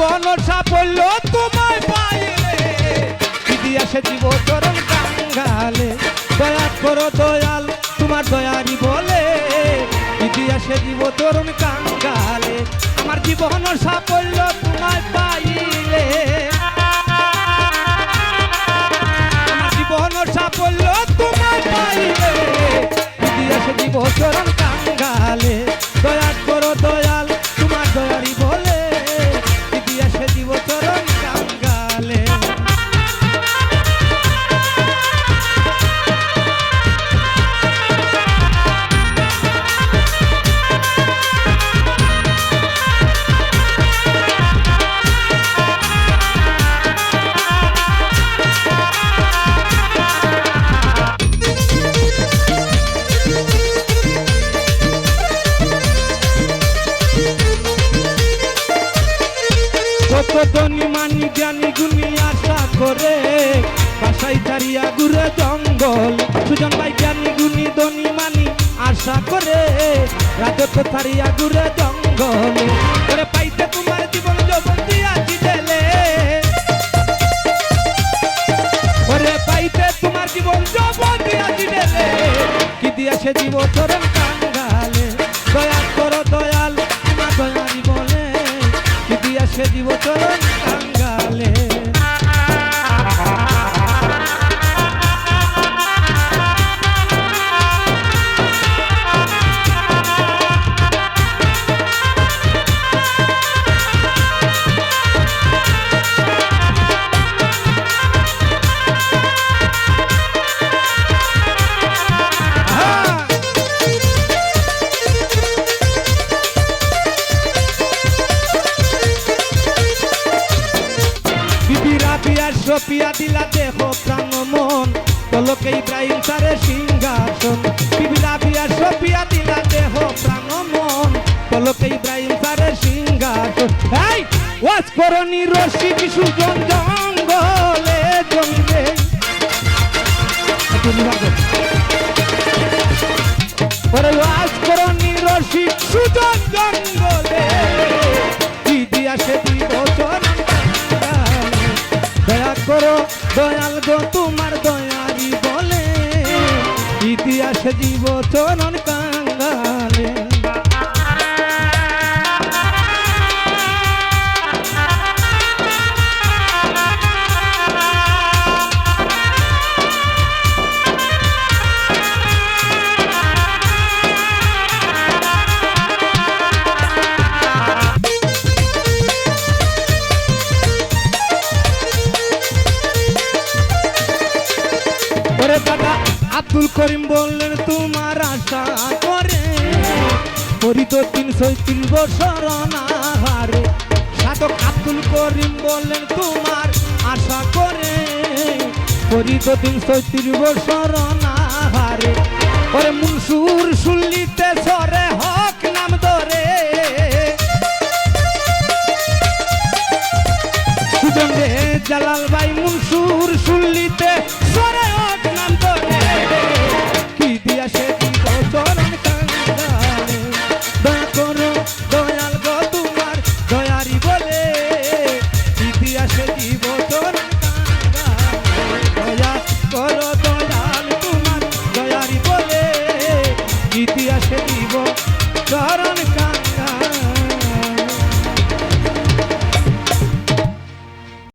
জীবন সাফল্য তোমায় পাইলে ইতিহাসে জীব চরণ কাঙ্গালে। দয়া করো দয়াল, তোমার দয়ারি বলে। ইতিহাসে জীব তরুণ কাঙ্গালে। আমার জীবন সাফল্য কত ধনী মানি জ্ঞানী গুণী আশা করে বাসাই চারিয়া ঘুরে জঙ্গল। সুজন ভাই জ্ঞানী গুণী ধনী মানি আশা করে, রাজত্ব ছাড়িয়া ঘুরে জঙ্গল। করে পাইতে তোমার জীবন যৌবন দিয়াছি ঢেলে ওরে পাইতে তোমার জীবন যৌবন দিয়াছি ঢেলে কি দিয়াছে জীব চরণ কাঙ্গালে কি দিব চরণ কাঙ্গালে। সপিয়া দিলা দেহ প্রাণ মন। তলকে ইব্রাহিম সারে সিংহাসন। বিবিরা বিয়ার সপিয়া দিলা দেহ প্রাণ মন। তলকে ইব্রাহিম সারে সিংহাসন। এই, ওয়াজ করনি রশি কিছু জঙ্গলে জমিবে তুমি ভাবো ওরে ওয়াজ করো দয়াল গো তোমার দয়ারি বলে। ইতিহাসে জীব কাঙ্গালে আব্দুল করিম বললেন, তোমার আশা করে পরিত তিনশো তিন বছর হারে সাধক আব্দুল করিম বললেন, তোমার আশা করে পরিত তিনশো তিন বছর হারে ওরে মুনসুর শুনলিতে সরে হক নাম ধরে। জালাল ভাই মনসুর শুনলিতে সরে দিয়া সে দিব চরণ কান্দারে দয়া করো, দয়াল গো তোমার, দয়ারি বলে। দিয়া সে দিব চরণ কান্দারে দয়া করো, দয়াল তোমার, দয়ারি বলে। দিয়া সে